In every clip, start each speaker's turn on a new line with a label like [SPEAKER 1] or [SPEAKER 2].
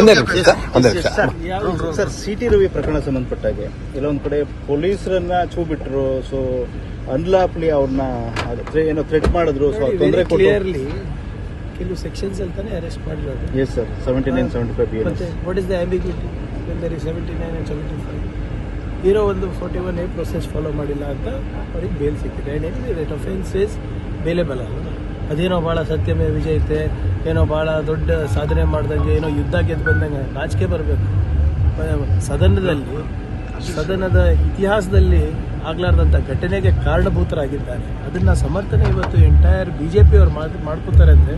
[SPEAKER 1] ಒಂದೇ ನಿಮಿಷ ಸರ್ ಒಂದೇ ನಿಮಿಷ.
[SPEAKER 2] ಸರ್ ಸಿ ಟಿ ರವಿ ಪ್ರಕರಣ ಸಂಬಂಧಪಟ್ಟಾಗೆ ಕೆಲವೊಂದ್ ಕಡೆ ಪೊಲೀಸರನ್ನ ಚೂ ಬಿಟ್ರು ಸೊ ಅನ್ಲಾಪ್ಲಿ ಅವ್ರನ್ನ ಏನೋ ಥ್ರೆಟ್ ಮಾಡಿದ್ರು ಸೊ ತೊಂದರೆ ಕೊಟ್ಟು
[SPEAKER 3] ಕ್ಲಿಯರ್ಲಿ ಕೆಲವು ಸೆಕ್ಷನ್ಸ್ ಅಂತಾನೆ ಅರೆಸ್ಟ್ ಮಾಡಿರೋದು.
[SPEAKER 2] Yes sir seventy nine seventy five
[SPEAKER 3] ಮತ್ತೆ what is the ambiguity there seventy nine and seventy five ಇರೋ ಒಂದು forty one A process follow ಮಾಡಿಲ್ಲ ಅಂತ ಅವ್ರಿಗೆ ಬೇಲ್ ಸಿಕ್ಕಿದೆ. ಆ್ಯಂಡ್ ಏನಿದೆ ದಟ್ ಅಫೆನ್ಸ್ ಇಸ್ ಬೇಲೆಬಲ್ ಅಲ್ಲ ಅದೇನೋ ಭಾಳ ಸತ್ಯಮೇ ವಿಜಯತೆ ಏನೋ ಭಾಳ ದೊಡ್ಡ ಸಾಧನೆ ಮಾಡ್ದಂಗೆ, ಏನೋ ಯುದ್ಧ ಗೆದ್ದು ಬಂದಂಗೆ ನಾಚಿಕೆ ಬರಬೇಕು. ಸದನದಲ್ಲಿ, ಸದನದ ಇತಿಹಾಸದಲ್ಲಿ ಆಗ್ಲಾರ್ದಂಥ ಘಟನೆಗೆ ಕಾರಣಭೂತರಾಗಿದ್ದಾರೆ. ಅದನ್ನು ಸಮರ್ಥನೆ ಇವತ್ತು ಎಂಟೈರ್ ಬಿ ಜೆ ಪಿ ಅವ್ರು ಮಾಡ್, ಮಾಡ್ಕೋತಾರೆ ಅಂದರೆ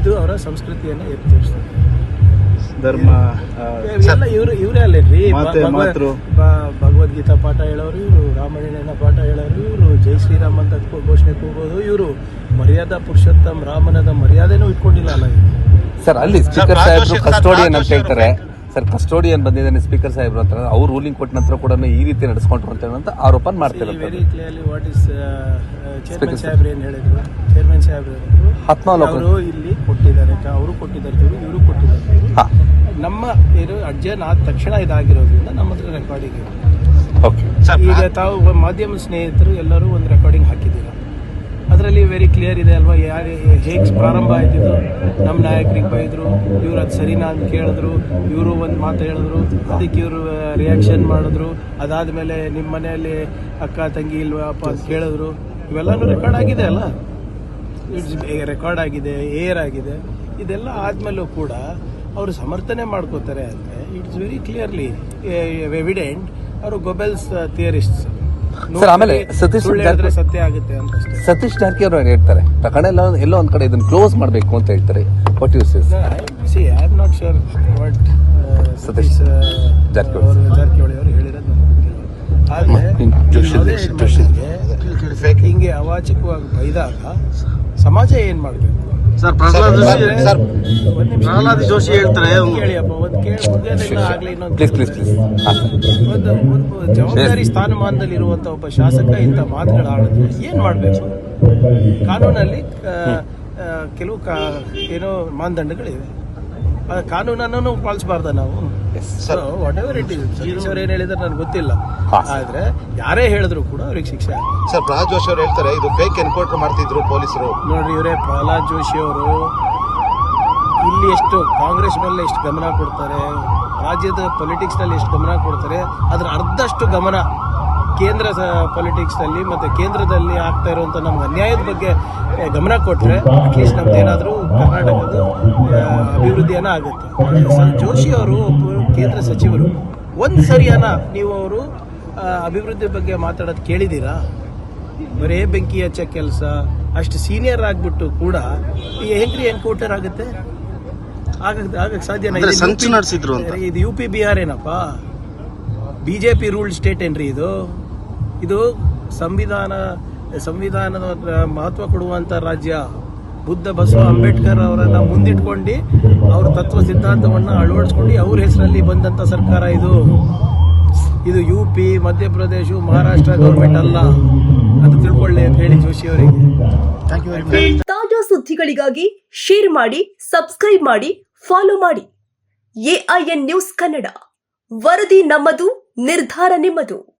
[SPEAKER 3] ಇದು ಅವರ ಸಂಸ್ಕೃತಿಯನ್ನು ಎತ್ತಿ
[SPEAKER 2] ಧರ್ಮ
[SPEAKER 3] ಇವ್ರು ಭಗವದ್ಗೀತಾ ಪಾಠ ಹೇಳೋರು ಇವರು ರಾಮಾಯಣನ ಪಾಠ ಹೇಳೋರು ಇವರು ಜೈ ಶ್ರೀರಾಮ್ ಅಂತ ಘೋಷಣೆ ಕೂಗೋದು ಇವರು. ಮರ್ಯಾದಾ ಪುರುಷೋತ್ತಮ್ ರಾಮನದ ಮರ್ಯಾದೆನೂ ಇಟ್ಕೊಂಡಿಲ್ಲ ಅಲ್ಲ ಇವ್ರು.
[SPEAKER 1] ಸರ್ ಅಲ್ಲಿ ಸ್ಪೀಕರ್ ಸಾಹೇಬ್ರು ಕಸ್ಟೋಡಿಯನ್ ಅಂತ ಹೇಳ್ತಾರೆ. ಸರ್ ಕಸ್ಟೋಡಿಯನ್ ಬಂದಿದ್ದಾನೆ ಸ್ಪೀಕರ್ ಸಾಹೇಬ್ರು ಅಂತ ಅವ್ರು ರೂಲಿಂಗ್ ಕೊಟ್ಟ ನಂತರ ಕೂಡ ಈ ರೀತಿ ನಡೆಸ್ಕೊಂಡ್ರು ಅಂತ ಹೇಳುವಂತ ಆರೋಪ ಮಾಡ್ತಾರೆ
[SPEAKER 3] very clearly what is chairman ಸಾಹೇಬ್ರು ಏನು ಹೇಳಿದ್ರು? ಚೇರ್ಮನ್ ಸಾಹೇಬ್ರು ಹೇಳಿದ್ರು?
[SPEAKER 1] ಹತ್ನಾಲ್ಕು
[SPEAKER 3] ಅವರು ಇಲ್ಲಿ ಕೊಟ್ಟಿದ್ದಾರೆ ಅವರು ಕೊಟ್ಟಿದ್ದಾರೆ ದೂರು ಇವರು ಕೊಟ್ಟಿದ್ದಾರೆ ದೂರು. ನಮ್ಮ ಏನು ಅಡ್ಜನ್ ಆದ ತಕ್ಷಣ ಇದಾಗಿರೋದ್ರಿಂದ ನಮ್ಮ ಹತ್ರ ರೆಕಾರ್ಡಿಂಗ್ ಇದೆ.
[SPEAKER 1] ಓಕೆ
[SPEAKER 3] ಈಗ ತಾವು ಮಾಧ್ಯಮ ಸ್ನೇಹಿತರು ಎಲ್ಲರೂ ಒಂದು ರೆಕಾರ್ಡಿಂಗ್ ಹಾಕಿದ್ದೀರ? ಅದರಲ್ಲಿ ವೆರಿ ಕ್ಲಿಯರ್ ಇದೆ ಅಲ್ವಾ? ಯಾರು ಹೇಗೆ ಪ್ರಾರಂಭ ಆಯ್ತಿದ್ದು ನಮ್ಮ ನಾಯಕರಿಗೆ ಬೈದರು, ಇವ್ರು ಅದು ಸರಿನಾ ಅಂತ ಕೇಳಿದ್ರು, ಇವರು ಒಂದು ಮಾತು ಹೇಳಿದ್ರು, ಅದಕ್ಕೆ ಇವರು ರಿಯಾಕ್ಷನ್ ಮಾಡಿದ್ರು. ಅದಾದಮೇಲೆ ನಿಮ್ಮ ಮನೆಯಲ್ಲಿ ಅಕ್ಕ, ತಂಗಿ ಇಲ್ವಪ್ಪ ಅಂತ ಕೇಳಿದ್ರು. ಇವೆಲ್ಲನೂ ರೆಕಾರ್ಡ್ ಆಗಿದೆ ಅಲ್ಲ? ಇಟ್ಸ್ ರೆಕಾರ್ಡ್ ಆಗಿದೆ ಏರ್ ಆಗಿದೆ. ಇದೆಲ್ಲ ಆದಮೇಲೂ ಕೂಡ ಅವರು ಸಮರ್ಥನೆ ಮಾಡ್ಕೋತಾರೆ ಅಂದರೆ ಇಟ್ಸ್ ವೆರಿ ಕ್ಲಿಯರ್ಲಿ ಎವಿಡೆಂಟ್ ಅವರು ಗೊಬೆಲ್ಸ್ ಥಿಯರಿಸ್ಟ್ಸ್
[SPEAKER 1] Sir, ಆಮೇಲೆ ಸತೀಶ್
[SPEAKER 3] ಸತ್ಯ ಆಗುತ್ತೆ ಅಂತ
[SPEAKER 1] ಸತೀಶ್ ಜಾರಕಿಹೊಳಿ ಅವ್ರು ಹೇಳ್ತಾರೆ. ಪ್ರಕರಣ ಎಲ್ಲ ಎಲ್ಲೋ ಒಂದ್ ಕಡೆ ಇದನ್ನ ಕ್ಲೋಸ್ ಮಾಡಬೇಕು ಅಂತ ಹೇಳ್ತಾರೆ. What you says
[SPEAKER 3] see I am not sure what
[SPEAKER 1] Satish
[SPEAKER 3] Satish
[SPEAKER 1] Jarkiholi.
[SPEAKER 3] ಅವರು ಜಾರಕಿಹೊಳಿ ಅವರು ಹೇಳಿರೋದು ನನಗೆ ಹಿಂಗೆ ಅವಾಚಕವಾಗಿ ಬೈದಾಗ ಸಮಾಜ ಏನ್ ಮಾಡಬೇಕು?
[SPEAKER 2] Sir Pralhad Joshi
[SPEAKER 3] sir.
[SPEAKER 2] Pralhad Joshi ಹೇಳ್ತಾರೆ
[SPEAKER 1] ಪ್ಲೀಸ್ ಪ್ಲೀಸ್ ಪ್ಲೀಸ್
[SPEAKER 3] ಒಂದು ಜವಾಬ್ದಾರಿ ಸ್ಥಾನಮಾನದಲ್ಲಿ ಇರುವಂತ ಒಬ್ಬ ಶಾಸಕ ಇಂಥ ಮಾತುಗಳು ಆಡಿದ್ರೆ ಏನ್ ಮಾಡ್ಬೇಕು? ಕಾನೂನಲ್ಲಿ ಕೆಲವು ಕಾ ಏನೋ ಮಾನದಂಡಗಳಿವೆ. ಕಾನೂನನ್ನು ಪಾಲಿಸಬಾರ್ದ ನಾವು? Whatever it is Satish ಅವ್ರು ಏನು ಹೇಳಿದ್ರೆ ನನಗೆ ಗೊತ್ತಿಲ್ಲ. ಆದ್ರೆ ಯಾರೇ ಹೇಳಿದ್ರು ಕೂಡ ಅವ್ರಿಗೆ ಶಿಕ್ಷೆ
[SPEAKER 4] ಸರ್ ಪ್ರಹ್ಲಾದ್ ಜೋಶಿ ಅವರು ಹೇಳ್ತಾರೆ ಇದು ಫೇಕ್ ಎನ್ಕೌಂಟರ್ ಮಾಡ್ತಿದ್ರು ಪೊಲೀಸರು.
[SPEAKER 3] ನೋಡ್ರಿ ಇವರೇ ಪ್ರಹ್ಲಾದ್ ಜೋಶಿ ಅವರು ಇಲ್ಲಿ ಎಷ್ಟು ಕಾಂಗ್ರೆಸ್ ಮೇಲೆ ಎಷ್ಟು ಗಮನ ಕೊಡ್ತಾರೆ ರಾಜ್ಯದ ಪೊಲಿಟಿಕ್ಸ್ನಲ್ಲಿ ಎಷ್ಟು ಗಮನ ಕೊಡ್ತಾರೆ ಅದ್ರ ಅರ್ಧಷ್ಟು ಗಮನ ಕೇಂದ್ರ ಪೊಲಿಟಿಕ್ಸ್ನಲ್ಲಿ ಮತ್ತೆ ಕೇಂದ್ರದಲ್ಲಿ ಆಗ್ತಾ ಇರುವಂತ ನಮ್ಗೆ ಅನ್ಯಾಯದ ಬಗ್ಗೆ ಗಮನ ಕೊಟ್ಟರೆ ಅಟ್ಲೀಸ್ಟ್ ನಮ್ದು ಏನಾದರೂ ಕರ್ನಾಟಕದ ಅಭಿವೃದ್ಧಿಯನ್ನ ಆಗುತ್ತೆ. ಜೋಶಿ ಅವರು ಕೇಂದ್ರ ಸಚಿವರು ಒಂದು ಸರಿಯಾನ ನೀವು ಅವರು ಅಭಿವೃದ್ಧಿ ಬಗ್ಗೆ ಮಾತಾಡೋದು ಕೇಳಿದ್ದೀರಾ ಬರೇ ಬೆಂಕಿ ಹಚ್ಚ ಕೆಲಸ ಅಷ್ಟು ಸೀನಿಯರ್ ಆಗಿಬಿಟ್ಟು ಕೂಡ ಈ ಹೆಂಗ್ರಿ ಎನ್ಕೌಂಟರ್ ಆಗುತ್ತೆ? ಆಗಕ್ಕೆ
[SPEAKER 2] ಆಗಕ್ಕೆ ಸಂಚು ನಡೆಸಿದ್ರು.
[SPEAKER 3] ಇದು ಯು ಪಿ ಬಿಹಾರ್ ಏನಪ್ಪ? ಬಿಜೆಪಿ ರೂಲ್ಡ್ ಸ್ಟೇಟ್ ಏನ್ರಿ ಇದು? ಇದು ಸಂವಿಧಾನ ಸಂವಿಧಾನದ ಮಹತ್ವ ಕೊಡುವಂತ ರಾಜ್ಯ. ಬುದ್ಧ ಬಸವ ಅಂಬೇಡ್ಕರ್ ಅವರನ್ನ ಮುಂದಿಟ್ಕೊಂಡು ಅವ್ರ ತತ್ವ ಸಿದ್ಧಾಂತವನ್ನ ಅಳವಡಿಸ್ಕೊಂಡು ಅವ್ರ ಹೆಸರಲ್ಲಿ ಬಂದಂತ ಸರ್ಕಾರ ಇದು. ಇದು U P Madhya Pradesh Maharashtra government ಅಲ್ಲ. ಅದು ತಿಳ್ಕೊಳ್ಳಿ ಅಂತ ಹೇಳಿ ಜೋಶಿ ಅವರಿಗೆ.
[SPEAKER 5] ತಾಜಾ ಸುದ್ದಿಗಳಿಗಾಗಿ ಶೇರ್ ಮಾಡಿ ಸಬ್ಸ್ಕ್ರೈಬ್ ಮಾಡಿ ಫಾಲೋ ಮಾಡಿ. AIN news Kannada. ವರದಿ ನಮ್ಮದು ನಿರ್ಧಾರ ನಿಮ್ಮದು.